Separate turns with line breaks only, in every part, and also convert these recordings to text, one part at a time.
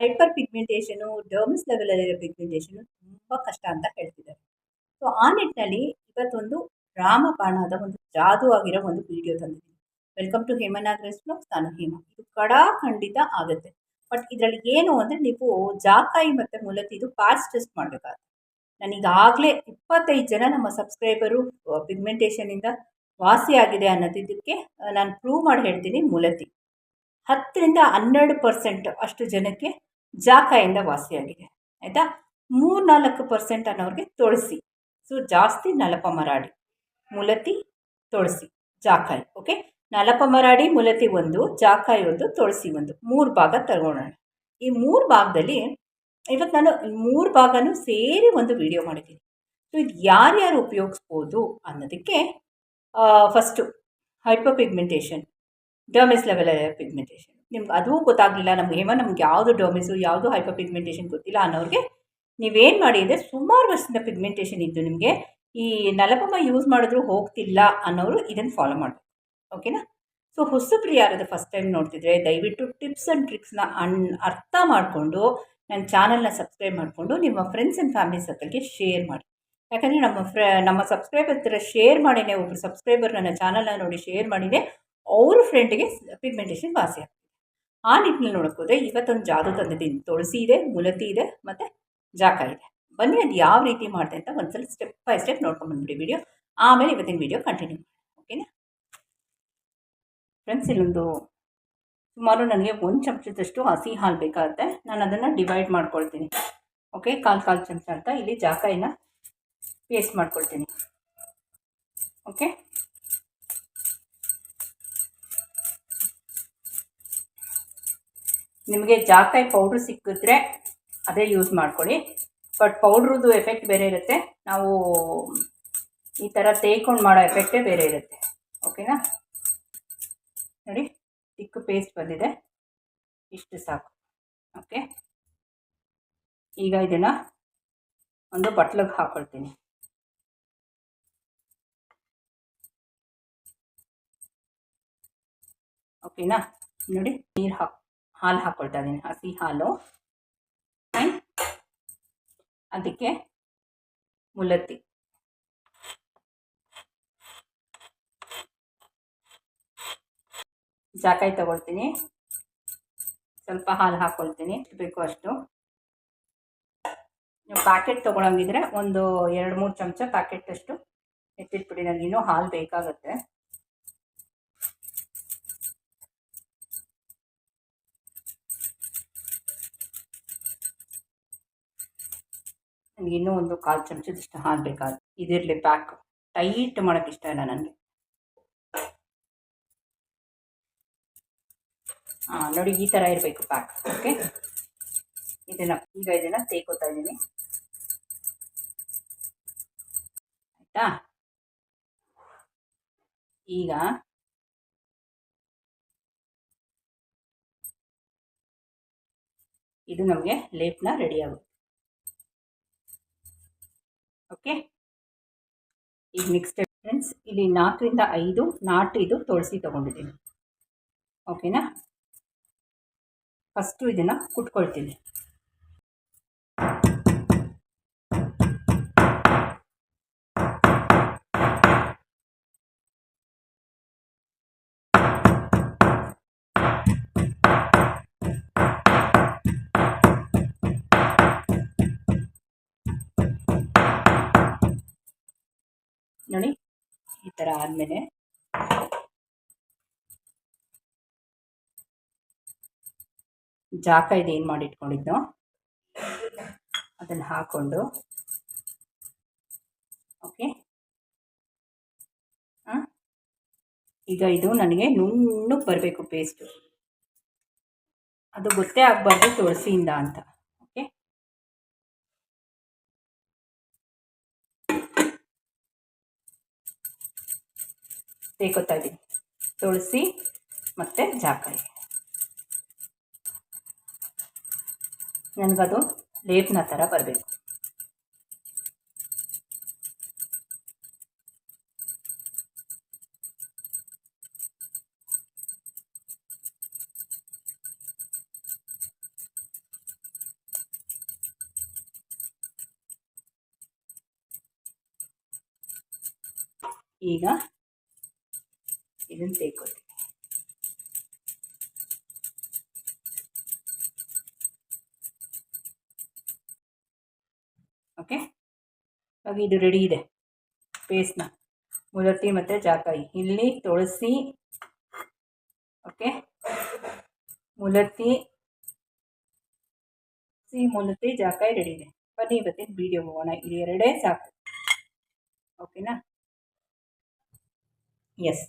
Hyper pigmentation dermis ಲೆವೆಲಲ್ಲಿರೋ pigmentation ತುಂಬ ಕಷ್ಟ ಅಂತ ಹೇಳ್ತಿದ್ದಾರೆ. ಸೊ ಆ ನಿಟ್ಟಿನಲ್ಲಿ ಇವತ್ತೊಂದು ರಾಮಬಾಣದ ಒಂದು ಜಾದು ಆಗಿರೋ ಒಂದು ವಿಡಿಯೋ ತಂದಿದ್ದೀನಿ. ವೆಲ್ಕಮ್ ಟು ಹೇಮನಾಗ್ರೆಸ್ ಬ್ಲಾಗ್ಸ್ ನಾನು ಹೇಮ. ಇದು ಕಡಾ ಖಂಡಿತ ಆಗುತ್ತೆ. ಬಟ್ ಇದರಲ್ಲಿ ಏನು ಅಂದರೆ ನೀವು ಜಾಕಾಯಿ ಮತ್ತು ಮುಲತಿದು ಪಾಸ್ ಟೆಸ್ಟ್ ಮಾಡಬೇಕಾಗುತ್ತೆ. ನಾನೀಗಾಗಲೇ ಇಪ್ಪತ್ತೈದು ಜನ ನಮ್ಮ ಸಬ್ಸ್ಕ್ರೈಬರು ಪಿಗ್ಮೆಂಟೇಷನಿಂದ ವಾಸಿಯಾಗಿದೆ ಅನ್ನೋದಿದ್ದಕ್ಕೆ ನಾನು ಪ್ರೂವ್ ಮಾಡಿ ಹೇಳ್ತೀನಿ ಮುಲತಿ ಹತ್ತರಿಂದ ಹನ್ನೆರಡು ಪರ್ಸೆಂಟ್ ಅಷ್ಟು ಜನಕ್ಕೆ ಜಾಕಾಯಿಂದ ವಾಸಿಯಾಗಿದೆ, ಆಯಿತಾ? ಮೂರ್ನಾಲ್ಕು ಪರ್ಸೆಂಟ್ ಅನ್ನೋರಿಗೆ ತುಳಸಿ ಸೊ ಜಾಸ್ತಿ ನಲಪ ಮರಾಡಿ ಮುಲತಿ ತುಳಸಿ ಜಾಕಾಯಿ ಓಕೆ ನಲಪ ಮರಾಡಿ ಮುಲತಿ ಒಂದು ಜಾಕಾಯಿ ಒಂದು ತುಳಸಿ ಒಂದು. ಮೂರು ಭಾಗ ತಗೊಳ್ಳೋಣ ಈ ಮೂರು ಭಾಗದಲ್ಲಿ ಇವತ್ತು ನಾನು ಮೂರು ಭಾಗನೂ ಸೇರಿ ಒಂದು ವಿಡಿಯೋ ಮಾಡಿದ್ದೀನಿ. ಸೊ ಇದು ಯಾರ್ಯಾರು ಉಪಯೋಗಿಸ್ಬೋದು ಅನ್ನೋದಕ್ಕೆ first hyper pigmentation dermis level pigmentation ನಿಮ್ಗೆ ಅದೂ ಗೊತ್ತಾಗಲಿಲ್ಲ, ನಮ್ಗೆ ಹೇಮ ನಮ್ಗೆ ಯಾವುದು ಡೊಮಿಸು ಯಾವುದು ಹೈಪರ್ ಪಿಗ್ಮೆಂಟೇಷನ್ ಗೊತ್ತಿಲ್ಲ ಅನ್ನೋರಿಗೆ ನೀವೇನು ಮಾಡಿ ಅಂದರೆ ಸುಮಾರು ವರ್ಷದಿಂದ ಪಿಗ್ಮೆಂಟೇಷನ್ ಇದ್ದು ನಿಮಗೆ ಈ ನಲಪಮ್ಮ ಯೂಸ್ ಮಾಡಿದ್ರು ಹೋಗ್ತಿಲ್ಲ ಅನ್ನೋರು ಇದನ್ನು ಫಾಲೋ ಮಾಡಬೇಕು ಓಕೆನಾ ಸೊ ಹೊಸಬ್ರು ಯಾರಾದ್ರು ಫಸ್ಟ್ ಟೈಮ್ ನೋಡ್ತಿದ್ರೆ ದಯವಿಟ್ಟು ಟಿಪ್ಸ್ ಆ್ಯಂಡ್ ಟ್ರಿಕ್ಸ್ನ ಅನ್, ಅರ್ಥ ಮಾಡಿಕೊಂಡು ನನ್ನ ಚಾನಲ್ನ ಸಬ್ಸ್ಕ್ರೈಬ್ ಮಾಡಿಕೊಂಡು ನಿಮ್ಮ ಫ್ರೆಂಡ್ಸ್ ಆ್ಯಂಡ್ ಫ್ಯಾಮಿಲಿ ಸರ್ಕಲ್ಗೆ ಶೇರ್ ಮಾಡಿ. ಯಾಕಂದರೆ ನಮ್ಮ ಫ್ರ ನಮ್ಮ ಸಬ್ಸ್ಕ್ರೈಬರ್ ಹತ್ರ ಶೇರ್ ಮಾಡಿನೇ ಒಬ್ಬರು ಸಬ್ಸ್ಕ್ರೈಬರ್ ನನ್ನ ಚಾನಲ್ನ ನೋಡಿ ಶೇರ್ ಮಾಡಿದೆ ಅವ್ರ ಫ್ರೆಂಡಿಗೆ ಪಿಗ್ಮೆಂಟೇಷನ್ ವಾಸಿ ಆಗ್ತದೆ ಆ ನಿಟ್ಟಿನಲ್ಲಿ ನೋಡೋಕ್ಕೋದ್ರೆ ಇವತ್ತೊಂದು ಜಾದು ತಂದಿದ್ದೀನಿ ತುಳಸಿ ಇದೆ ಮುಲತಿ ಇದೆ, ಮತ್ತು ಜಾಕ ಇದೆ. ಬನ್ನಿ, ಅದು ಯಾವ ರೀತಿ ಮಾಡಿದೆ ಅಂತ ಒಂದ್ಸಲ ಸ್ಟೆಪ್ ಬೈ ಸ್ಟೆಪ್ ನೋಡ್ಕೊಂಡು ಬಂದ್ಬಿಡಿ ವಿಡಿಯೋ ಆಮೇಲೆ ಇವತ್ತಿನ ವಿಡಿಯೋ ಕಂಟಿನ್ಯೂ ಓಕೆನಾ ಫ್ರೆಂಡ್ಸ್ ಇಲ್ಲೊಂದು ಸುಮಾರು ನನಗೆ ಒಂದು ಚಮಚದಷ್ಟು ಹಸಿ ಹಾಲು ಬೇಕಾಗುತ್ತೆ. ನಾನು ಅದನ್ನು ಡಿವೈಡ್ ಮಾಡ್ಕೊಳ್ತೀನಿ ಓಕೆ ಕಾಲು ಕಾಲು ಚಮಚ ಅಂತ. ಇಲ್ಲಿ ಜಾಕಾಯಿನ ಪೇಸ್ಟ್ ಮಾಡ್ಕೊಳ್ತೀನಿ ಓಕೆ ನಿಮಗೆ ಜಾಕಾಯಿ ಪೌಡ್ರ್ ಸಿಕ್ಕಿದ್ರೆ ಅದೇ ಯೂಸ್ ಮಾಡ್ಕೊಳ್ಳಿ. ಬಟ್ ಪೌಡ್ರದ್ದು ಎಫೆಕ್ಟ್ ಬೇರೆ ಇರುತ್ತೆ. ನಾವು ಈ ಥರ ತೇಕೊಂಡು ಮಾಡೋ ಎಫೆಕ್ಟೇ ಬೇರೆ ಇರುತ್ತೆ. ಓಕೆನಾ ನೋಡಿ ಚಿಕ್ಕ ಪೇಸ್ಟ್ ಬಂದಿದೆ. ಇಷ್ಟು ಸಾಕು. ಓಕೆ ಈಗ ಇದನ್ನು ಒಂದು ಬಟ್ಲಿಗೆ ಹಾಕ್ಕೊಳ್ತೀನಿ ಓಕೆನಾ ನೋಡಿ, ನೀರು ಹಾಕಿ ಹಾಲು ಹಾಕ್ಕೊಳ್ತಾ ಇದ್ದೀನಿ. ಹಸಿ ಹಾಲು. ಅದಕ್ಕೆ ಮುಲತ್ತಿ ಜಾಕಾಯಿ ತಗೊಳ್ತೀನಿ. ಸ್ವಲ್ಪ ಹಾಲು ಹಾಕ್ಕೊಳ್ತೀನಿ ಬೇಕು ಅಷ್ಟು. ನೀವು ಪ್ಯಾಕೆಟ್ ತೊಗೊಳಂಗಿದ್ರೆ ಒಂದು ಎರಡು ಮೂರು ಚಮಚ ಪ್ಯಾಕೆಟ್ ಅಷ್ಟು ಎತ್ತಿಟ್ಬಿಡಿ. ನನಗೆ ಇನ್ನೂ ಹಾಲು ಬೇಕಾಗುತ್ತೆ. ನನಗೆ ಇನ್ನೂ ಒಂದು ಕಾಲು ಚಮಚದಷ್ಟು ಬೇಕಾಗುತ್ತೆ. ಇದಿರಲಿ ಪ್ಯಾಕ್ ಟೈಟ್ ಮಾಡೋಕ್ಕೆ ಇಷ್ಟ ಇಲ್ಲ ನನಗೆ ಹಾಂ ನೋಡಿ ಈ ಥರ ಇರಬೇಕು ಪ್ಯಾಕ್ ಓಕೆ ಇದನ್ನು ಈಗ ಇದನ್ನು ತೇಕೋತಾ ಇದ್ದೀನಿ. ಆಯಿತಾ? ಈಗ ಇದು ನಮಗೆ ಲೇಪನ ರೆಡಿ ಆಗುತ್ತೆ. ಓಕೆ ಈಗ ನೆಕ್ಸ್ಟ್ ಫ್ರೆಂಡ್ಸ್ ಇಲ್ಲಿ ನಾಲ್ಕರಿಂದ ಐದು ನಾಟು ಇದು ತುಳಸಿ ತೊಗೊಂಡಿದ್ದೀನಿ. ಓಕೆನಾ ಫಸ್ಟು ಇದನ್ನು ಕುಟ್ಕೊಳ್ತೀನಿ. ನೋಡಿ, ಈ ಥರ ಆದಮೇಲೆ. ಜಾಕ ಇದು, ಏನು ಮಾಡಿ ಇಟ್ಕೊಂಡಿದ್ದು ಅದನ್ನು ಹಾಕ್ಕೊಂಡು ಓಕೆ. ಈಗ ಇದು ನನಗೆ ನುಣ್ಣಗೆ ಬರಬೇಕು ಪೇಸ್ಟು ಅದು ಗೊತ್ತೇ ಆಗಬಾರ್ದು ತುಳಸಿಯಿಂದ ಅಂತ. ಸೇಕೋತಾ ಇದ್ದೀನಿ ತುಳಸಿ ಮತ್ತು ಜಾಕಾಯಿ ನನಗದು ಲೇಪನ ಥರ ಬರಬೇಕು. ಈಗ ಇದನ್ನು ತೆಗೆದು ಓಕೆ ಇವಾಗ ಇದು ರೆಡಿ ಇದೆ. ಪೇಸ್ಟ್ನ ಮುಲತಿ ಮತ್ತು ಜಾಕಾಯಿ. ಇಲ್ಲಿ ತುಳಸಿ ಓಕೆ ಮುಲತಿ ಸಿ ಮುಲತಿ ಜಾಕಾಯಿ ರೆಡಿ ಇದೆ. ಬನ್ನಿ ಇವತ್ತಿನ ವೀಡಿಯೋ ಹೋಗೋಣ. ಇದು ಎರಡೇ ಸಾಕು. ಓಕೆನಾ ಎಸ್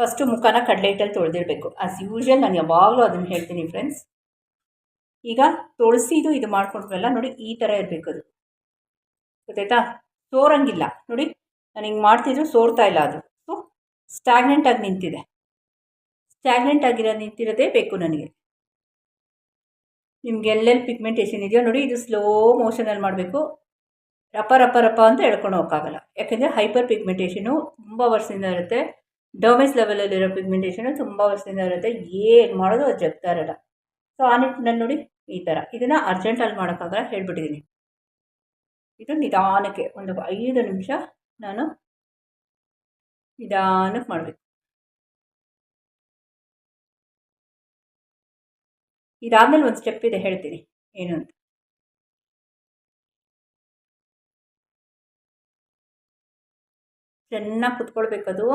ಫಸ್ಟು ಮುಖನ ಕಡಲೆ ಹಿಟ್ಟಲ್ಲಿ ತೊಳೆದಿರಬೇಕು ಆಸ್ ಯೂಶ್ವಲ್ ನಾನು ಯಾವಾಗಲೂ ಅದನ್ನು ಹೇಳ್ತೀನಿ ಫ್ರೆಂಡ್ಸ್ ಈಗ ತುಳಸಿದು ಇದು ಮಾಡ್ಕೊಂಡ್ವಲ್ಲ ನೋಡಿ ಈ ಥರ ಇರಬೇಕು ಅದು. ಗೊತ್ತಾಯ್ತಾ? ಸೋರಂಗಿಲ್ಲ. ನೋಡಿ, ನಾನು ಹಿಂಗೆ ಮಾಡ್ತಿದ್ರು ಸೋರ್ತಾ ಇಲ್ಲ ಅದು. ಸೊ ಸ್ಟ್ಯಾಗ್ನೆಂಟಾಗಿ ನಿಂತಿದೆ. ಸ್ಟ್ಯಾಗ್ನೆಂಟ್ ಆಗಿರೋ ನಿಂತಿರೋದೇ ಬೇಕು ನನಗೆ. ನಿಮ್ಗೆ ಎಲ್ಲೆಲ್ಲಿ ಪಿಗ್ಮೆಂಟೇಷನ್ ಇದೆಯೋ ನೋಡಿ, ಇದು ಸ್ಲೋ ಮೋಷನಲ್ಲಿ ಮಾಡಬೇಕು. ರಪ ರಪ ರಪ ಅಂತ ಹೇಳ್ಕೊಂಡು ಹೋಗೋಕ್ಕಾಗಲ್ಲ. ಯಾಕೆಂದರೆ ಹೈಪರ್ ಪಿಗ್ಮೆಂಟೇಷನು ತುಂಬ ವರ್ಷದಿಂದ ಇರುತ್ತೆ. ಡೊಮೆಸ್ ಲೆವೆಲಲ್ಲಿರೋ ಪಿಗ್ಮೆಂಟೇಷನು ತುಂಬ ವರ್ಷದಿಂದ ಇರುತ್ತೆ. ಏನು ಮಾಡೋದು ಅದು ಜಗ್ತಾ ಇರೋಲ್ಲ. ಸೊ ಆ ನಿಟ್ಟಿನಲ್ಲಿ ನೋಡಿ ಈ ಥರ ಇದನ್ನು ಅರ್ಜೆಂಟಲ್ಲಿ ಮಾಡೋಕ್ಕಾಗಲ್ಲ ಹೇಳ್ಬಿಟ್ಟಿದ್ದೀನಿ ಇದು ನಿಧಾನಕ್ಕೆ ಒಂದು ಐದು ನಿಮಿಷ ನಾನು ನಿಧಾನಕ್ಕೆ ಮಾಡಬೇಕು. ಇದಾದಮೇಲೆ ಒಂದು ಸ್ಟೆಪ್ ಇದೆ, ಹೇಳ್ತೀನಿ. ಏನು ಅಂತ. ಚೆನ್ನಾಗಿ ಕುತ್ಕೊಳ್ಬೇಕದು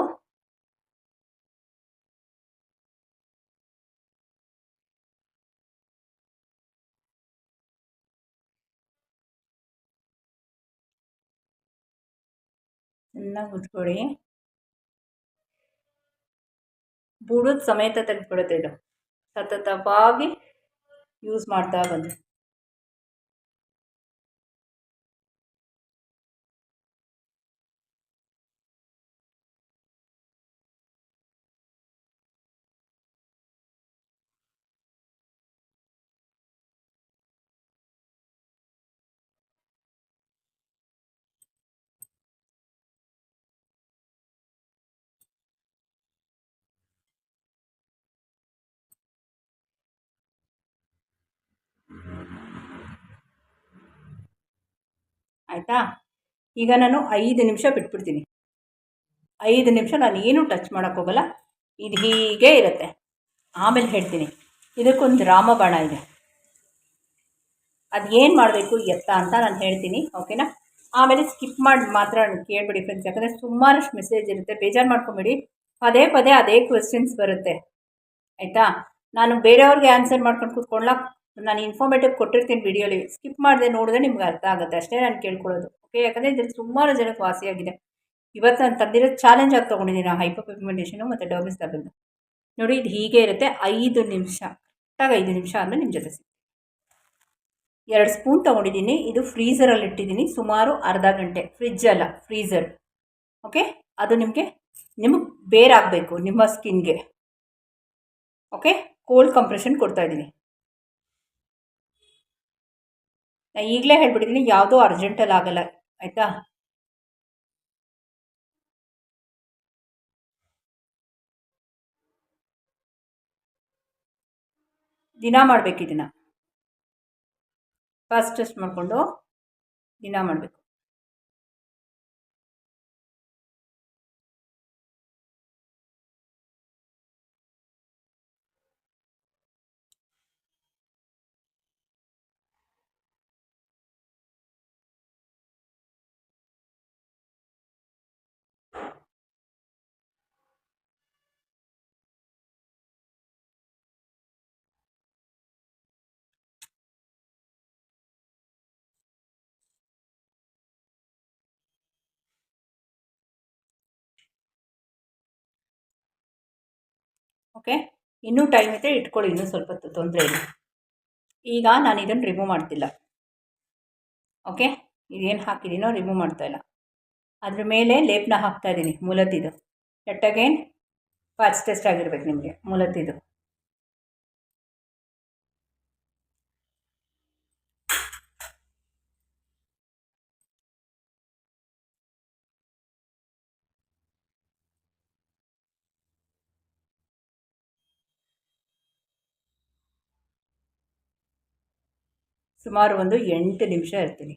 ಚೆನ್ನಾಗಿ ಕುತ್ಕೊಳ್ಳಿ ಬುಡದ ಸಮೇತ ತೆಗೆದುಬಿಡುತ್ತೆ ಇದು. ಸತತವಾಗಿ ಯೂಸ್ ಮಾಡ್ತಾ ಬಂದು. ಆಯಿತಾ? ಈಗ ನಾನು ಐದು ನಿಮಿಷ ಬಿಟ್ಬಿಡ್ತೀನಿ. ಐದು ನಿಮಿಷ ನಾನು ಏನು ಟಚ್ ಮಾಡೋಕ್ಕೋಗಲ್ಲ ಇದು ಹೀಗೆ ಇರುತ್ತೆ. ಆಮೇಲೆ ಹೇಳ್ತೀನಿ. ಇದಕ್ಕೊಂದು ರಾಮಬಾಣ ಇದೆ. ಅದು ಏನು ಮಾಡಬೇಕು ಎತ್ತ ಅಂತ ನಾನು ಹೇಳ್ತೀನಿ ಓಕೆನಾ ಆಮೇಲೆ ಸ್ಕಿಪ್ ಮಾಡಿ ಮಾತ್ರ ಕೇಳಬೇಡಿ ಫ್ರೆಂಡ್ಸ್ ಯಾಕಂದರೆ ಸುಮಾರಷ್ಟು ಮೆಸೇಜ್ ಇರುತ್ತೆ. ಬೇಜಾರು ಮಾಡ್ಕೊಬೇಡಿ. ಪದೇ ಪದೇ ಅದೇ ಕ್ವೆಶನ್ಸ್ ಬರುತ್ತೆ. ಆಯಿತಾ? ನಾನು ಬೇರೆಯವ್ರಿಗೆ ಆನ್ಸರ್ ಮಾಡ್ಕೊಂಡು ಕೂತ್ಕೊಳ್ಳ ನಾನು ಇನ್ಫಾರ್ಮೇಟಿವ್ ಕೊಟ್ಟಿರ್ತೀನಿ ವಿಡಿಯೋಲಿ ಸ್ಕಿಪ್ ಮಾಡಿದೆ ನೋಡಿದ್ರೆ ನಿಮ್ಗೆ ಅರ್ಥ ಆಗುತ್ತೆ. ಅಷ್ಟೇ ನಾನು ಕೇಳ್ಕೊಳ್ಳೋದು. ಓಕೆ ಯಾಕಂದರೆ ಇದ್ರಲ್ಲಿ ಸುಮಾರು ಜನಕ್ಕೆ ವಾಸಿಯಾಗಿದೆ. ಇವತ್ತು ನಾನು ತಂದಿರೋ ಚಾಲೆಂಜ್ ಆಗಿ ತೊಗೊಂಡಿದ್ದೀನಿ ಹೈಪರ್ ಪಿಗ್ಮೆಂಟೇಷನು ಮತ್ತು ಡರ್ಮಿಸ್ ಡಬಲ್ದು ನೋಡಿ, ಇದು ಹೀಗೆ ಇರುತ್ತೆ. ಐದು ನಿಮಿಷ. ಕರೆಕ್ಟಾಗಿ ಐದು ನಿಮಿಷ ಅಂದರೆ ನಿಮ್ಮ ಜೊತೆ ಎರಡು ಸ್ಪೂನ್ ತೊಗೊಂಡಿದ್ದೀನಿ. ಇದು ಫ್ರೀಸರಲ್ಲಿ ಇಟ್ಟಿದ್ದೀನಿ. ಸುಮಾರು ಅರ್ಧ ಗಂಟೆ. ಫ್ರಿಜ್ ಅಲ್ಲ ಫ್ರೀಸರ್ ಓಕೆ ಅದು ನಿಮಗೆ ನಿಮಗೆ ಬೇರಾಗಬೇಕು, ನಿಮ್ಮ ಸ್ಕಿನ್ಗೆ ಓಕೆ ಕೋಲ್ಡ್ ಕಂಪ್ರೆಷನ್ ಕೊಡ್ತಾಯಿದ್ದೀನಿ ನಾನು ಈಗಲೇ ಹೇಳ್ಬಿಟ್ಟಿದ್ದೀನಿ ಯಾವುದೂ ಅರ್ಜೆಂಟಲ್ಲಿ ಆಗಲ್ಲ, ಆಯಿತಾ? ದಿನ ಮಾಡಬೇಕು ಇದನ್ನು ಫಸ್ಟ್ ಟೆಸ್ಟ್ ಮಾಡಿಕೊಂಡು ದಿನ ಮಾಡಬೇಕು. ಓಕೆ? ಇನ್ನೂ ಟೈಮ್ ಇದೆ ಇಟ್ಕೊಳ್ಳಿ, ಇನ್ನೂ ಸ್ವಲ್ಪ ತೊಂದರೆ ಇಲ್ಲ. ಈಗ ನಾನು ಇದನ್ನು ರಿಮೂವ್ ಮಾಡ್ತಿಲ್ಲ. ಓಕೆ? ಇದೇನು ಹಾಕಿದ್ದೀನೋ ರಿಮೂವ್ ಮಾಡ್ತಾ ಇಲ್ಲ. ಅದ್ರ ಮೇಲೆ ಲೇಪನ ಹಾಕ್ತಾಯಿದ್ದೀನಿ ಮೂಲತಿದು ಎಟ್ ಅಗೇನ್ ಪಾಚ್ ಟೆಸ್ಟ್ ಆಗಿರ್ಬೇಕು ನಿಮಗೆ ಮೂಲತಿದು ಸುಮಾರು ಒಂದು ಎಂಟು ನಿಮಿಷ ಇರ್ತೀನಿ.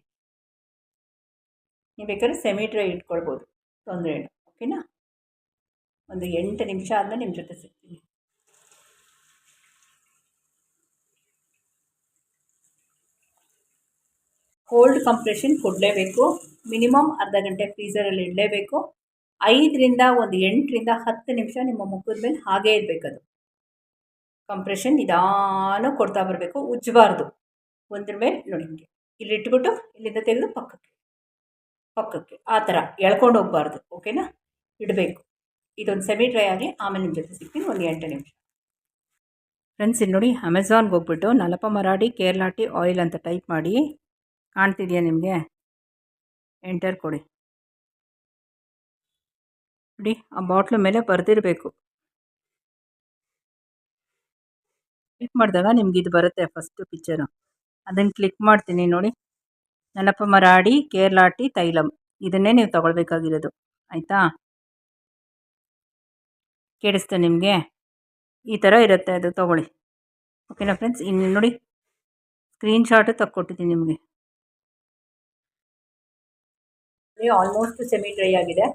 ನೀವು ಬೇಕಾದ್ರೆ ಸೆಮಿ ಡ್ರೈ ಇಟ್ಕೊಳ್ಬೋದು, ತೊಂದರೆ ಇಲ್ಲ, ಓಕೆನಾ? ಒಂದು ಎಂಟು ನಿಮಿಷ ಆದಮೇಲೆ ನಿಮ್ಮ ಜೊತೆ ಸಿಗ್ತೀನಿ. ಕೋಲ್ಡ್ ಕಂಪ್ರೆಷನ್ ಕೊಡಲೇಬೇಕು, ಮಿನಿಮಮ್ ಅರ್ಧ ಗಂಟೆ ಫ್ರೀಸರಲ್ಲಿ ಇಡಲೇಬೇಕು, ಐದರಿಂದ ಒಂದು ಎಂಟರಿಂದ ಹತ್ತು ನಿಮಿಷ ನಿಮ್ಮ ಮುಖದ ಮೇಲೆ ಹಾಗೇ ಇರಬೇಕದು. ಕಂಪ್ರೆಷನ್ ನಿಧಾನ ಕೊಡ್ತಾ ಬರಬೇಕು, ಉಜ್ಜಬಾರ್ದು. ಒಂದ್ರ ಮೇಲೆ ನೋಡಿ ಇಲ್ಲಿ ಇಟ್ಬಿಟ್ಟು ಇಲ್ಲಿಂದ ತೆಗೆದು ಪಕ್ಕಕ್ಕೆ. ಪಕ್ಕಕ್ಕೆ. ಆ ಥರ ಎಳ್ಕೊಂಡು ಹೋಗಬಾರ್ದು ಓಕೆನಾ ಇಡಬೇಕು. ಇದೊಂದು ಸೆಮಿ ಡ್ರೈ ಆಗಲಿ ಆಮೇಲೆ ನಿಮ್ಮ ಜೊತೆ ಸಿಗ್ತೀನಿ ಒಂದು ಎಂಟು ನಿಮಿಷ. ಫ್ರೆಂಡ್ಸ್ ಇಲ್ಲಿ ನೋಡಿ ಅಮೆಝಾನ್ಗೆ ಹೋಗ್ಬಿಟ್ಟು ನಲಪ ಮರಾಡಿ ಕೇರ್ಲಾಟಿ ಆಯಿಲ್ ಅಂತ ಟೈಪ್ ಮಾಡಿ ಕಾಣ್ತಿದೆಯಾ ನಿಮಗೆ? ಎಂಟರ್ ಕೊಡಿ. ನೋಡಿ, ಆ ಬಾಟ್ಲು ಮೇಲೆ ಬರೆದಿರಬೇಕು. ಕ್ಲಿಕ್ ಮಾಡಿದಾಗ ನಿಮ್ಗೆ ಇದು ಬರುತ್ತೆ ಫಸ್ಟು ಪಿಕ್ಚರು ಅದನ್ನು ಕ್ಲಿಕ್ ಮಾಡ್ತೀನಿ ನೋಡಿ. ನೆನಪ ಮರಾಡಿ, ಕೇರ್ಲಾಟಿ, ತೈಲಂ. ಇದನ್ನೇ ನೀವು ತಗೊಳ್ಬೇಕಾಗಿರೋದು. ಆಯಿತಾ? ಕೇಳಿಸ್ತಾ ನಿಮಗೆ? ಈ ಥರ ಇರುತ್ತೆ ಅದು, ತೊಗೊಳ್ಳಿ. ಓಕೆನಾ ಫ್ರೆಂಡ್ಸ್ ಇನ್ನು ನೋಡಿ. ಸ್ಕ್ರೀನ್ಶಾಟು ತಕ್ಕೊಟ್ಟಿದ್ದೀನಿ ನಿಮಗೆ. ಆಲ್ಮೋಸ್ಟ್ ಸೆಮಿ ಡ್ರೈ ಆಗಿದೆ.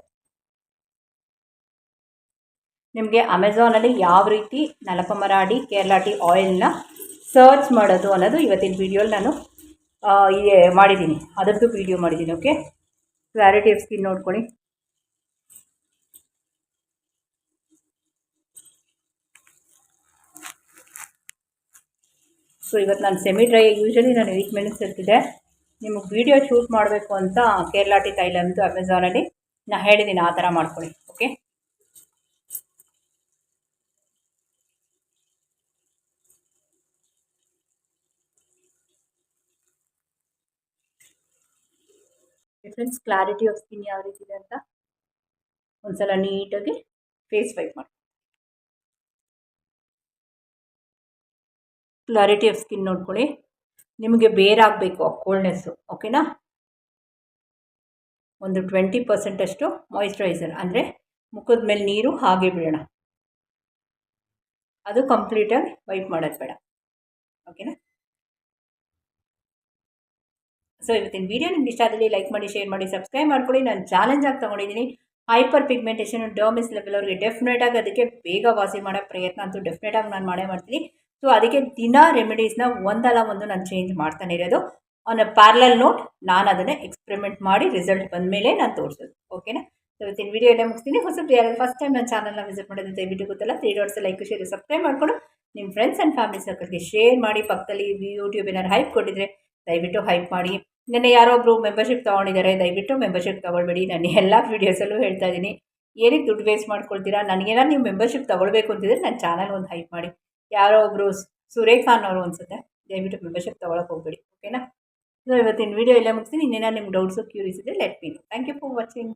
ನಿಮಗೆ ಅಮೆಝಾನಲ್ಲಿ ಯಾವ ರೀತಿ ನಲಪಮರಾಡಿ ಕೇರಳಾಟಿ ಆಯಿಲ್ನ ಸರ್ಚ್ ಮಾಡೋದು ಅನ್ನೋದು ಇವತ್ತಿನ ವೀಡಿಯೋಲಿ ನಾನು ಮಾಡಿದ್ದೀನಿ. ಅದರದ್ದು ವೀಡಿಯೋ ಮಾಡಿದ್ದೀನಿ ಓಕೆ ಕ್ಲಾರಿಟಿ ಆಫ್ ಸ್ಕಿನ್ ನೋಡ್ಕೊಳ್ಳಿ. ಸೊ ಇವತ್ತು ನಾನು ಸೆಮಿ ಡ್ರೈ ಯೂಶಲಿ ನಾನು ಏಟ್ ಮಿನಿಟ್ಸ್ ಇರ್ತಿದ್ದೆ. ನಿಮಗೆ ವೀಡಿಯೋ ಶೂಟ್ ಮಾಡಬೇಕು ಅಂತ ಕೇರಳಾಟಿ ತೈಲಂದು ಅಮೆಝಾನಲ್ಲಿ ನಾನು ಹೇಳಿದ್ದೀನಿ ಆ ಥರ ಮಾಡ್ಕೊಳ್ಳಿ okay friends clarity of skin ಯಾವ ರೀತಿ ಇದೆ ಅಂತ ಒಂದ್ಸಲ ನೀಟಾಗಿ ಫೇಸ್ ವೈಪ್ ಮಾಡಿ ಕ್ಲಾರಿಟಿ ಆಫ್ ಸ್ಕಿನ್ ನೋಡ್ಕೊಳ್ಳಿ. ನಿಮಗೆ ಬೇರಾಗಬೇಕು ಆ ಕೋಲ್ಡ್ನೆಸ್ಸು ಓಕೆನಾ ಒಂದು ಟ್ವೆಂಟಿ ಪರ್ಸೆಂಟಷ್ಟು ಮಾಯಿಶ್ಚರೈಸರ್ ಅಂದರೆ ಮುಖದ ಮೇಲೆ ನೀರು ಹಾಗೆ ಬಿಡೋಣ ಅದು ಕಂಪ್ಲೀಟಾಗಿ ವೈಪ್ ಮಾಡೋದು ಬೇಡ ಓಕೆನಾ ಸೊ ಇವತ್ತಿನ ವೀಡಿಯೋ ನಿಮ್ಗೆ ಇಷ್ಟ ಆದಲ್ಲಿ ಲೈಕ್ ಮಾಡಿ ಶೇರ್ ಮಾಡಿ ಸಬ್ಸ್ಕ್ರೈಬ್ ಮಾಡ್ಕೊಳ್ಳಿ. ನಾನು ಚಾಲೆಂಜ್ ಆಗಿ ತೊಗೊಂಡಿದ್ದೀನಿ ಹೈಪರ್ ಪಿಗ್ಮೆಂಟೇಷನ್ ಡರ್ಮಿಸ್ ಲೆವೆಲ್ ಅವ್ರಿಗೆ ಡೆಫಿನೆಟಾಗಿ ಅದಕ್ಕೆ ಬೇಗ ವಾಸಿ ಮಾಡೋ ಪ್ರಯತ್ನ ಅಂತೂ ಡೆಫಿನೆಟಾಗಿ ನಾನು ಮಾಡೇ ಮಾಡ್ತೀನಿ. ಸೊ ಅದಕ್ಕೆ ದಿನ ರೆಮಿಡೀಸ್ನ ಒಂದಲ್ಲ ಒಂದು ನಾನು ಚೇಂಜ್ ಮಾಡ್ತಾನೆ ಇರೋದು. ಆನ್ ಪ್ಯಾರ್ಲಲ್ ನೋಟ್ ನಾನು ಅದನ್ನೇ ಎಕ್ಸ್ಪೆರಿಮೆಂಟ್ ಮಾಡಿ ರಿಸಲ್ಟ್ ಬಂದ ಮೇಲೆ ನಾನು ತೋರಿಸೋದು. ಓಕೆನಾ ಇವತ್ತಿನ ವೀಡಿಯೋ ಎಲ್ಲ ಮುಗಿಸ್ತೀನಿ. ಹೊಸಬ್ರು ಯಾರು ಫಸ್ಟ್ ಟೈಮ್ ನನ್ನ ಚಾನಲ್ನ ವಿಸಿಟ್ ಮಾಡೋದು ದಯವಿಟ್ಟು ಗೊತ್ತಲ್ಲ? Three dots like share subscribe ಮಾಡಿಕೊಂಡು ನಿಮ್ಮ ಫ್ರೆಂಡ್ಸ್ ಆ್ಯಂಡ್ ಫ್ಯಾಮಿಲಿ ಸರ್ಕಲ್ಗೆ ಶೇರ್ ಮಾಡಿ, ಪಕ್ಕದಲ್ಲಿ ಯೂಟ್ಯೂಬ್ ಏನಾದ್ರು ಹೈಪ್ ಕೊಟ್ಟಿದ್ರೆ ದಯವಿಟ್ಟು ಹೈಪ್ ಮಾಡಿ. ನೆನ್ನೆ ಯಾರೊಬ್ಬರು ಮೆಂಬರ್ಶಿಪ್ ತೊಗೊಂಡಿದ್ದಾರೆ, ದಯವಿಟ್ಟು ಮೆಂಬರ್ಶಿಪ್ ತೊಗೊಳ್ಬೇಡಿ. ನಾನು ಎಲ್ಲ ವೀಡಿಯೋಸಲ್ಲೂ ಹೇಳ್ತಾ ಇದ್ದೀನಿ. ಏನಕ್ಕೆ ದುಡ್ಡು ವೇಸ್ಟ್ ಮಾಡ್ಕೊಳ್ತೀರಾ? ನನಗೇನಾದ್ರು ನೀವು ಮೆಂಬರ್ಶಿಪ್ ತೊಗೊಳ್ಬೇಕು ಅಂತಿದ್ರೆ ನನ್ನ ಚಾನಲ್ ಒಂದು ಹೈಪ್ ಮಾಡಿ. ಯಾರೋ ಒಬ್ಬರು ಸುರೇಖಾನ್ ಅವರು ಅನ್ಸುತ್ತೆ. ದಯವಿಟ್ಟು ಮೆಂಬರ್ಶಿಪ್ ತೊಗೊಳಕ್ಕೆ ಹೋಗ್ಬೇಡಿ. ಓಕೆನಾ ಸೊ ಇವತ್ತಿನ ವೀಡಿಯೋ ಎಲ್ಲ ಮುಗಿಸ್ತೀನಿ. ಇನ್ನೇನಾದ್ರು ನಿಮ್ಗೆ ಡೌಟ್ಸು ಕ್ಯೂರಿಯಸ್ ಇದೆ let me know thank you for watching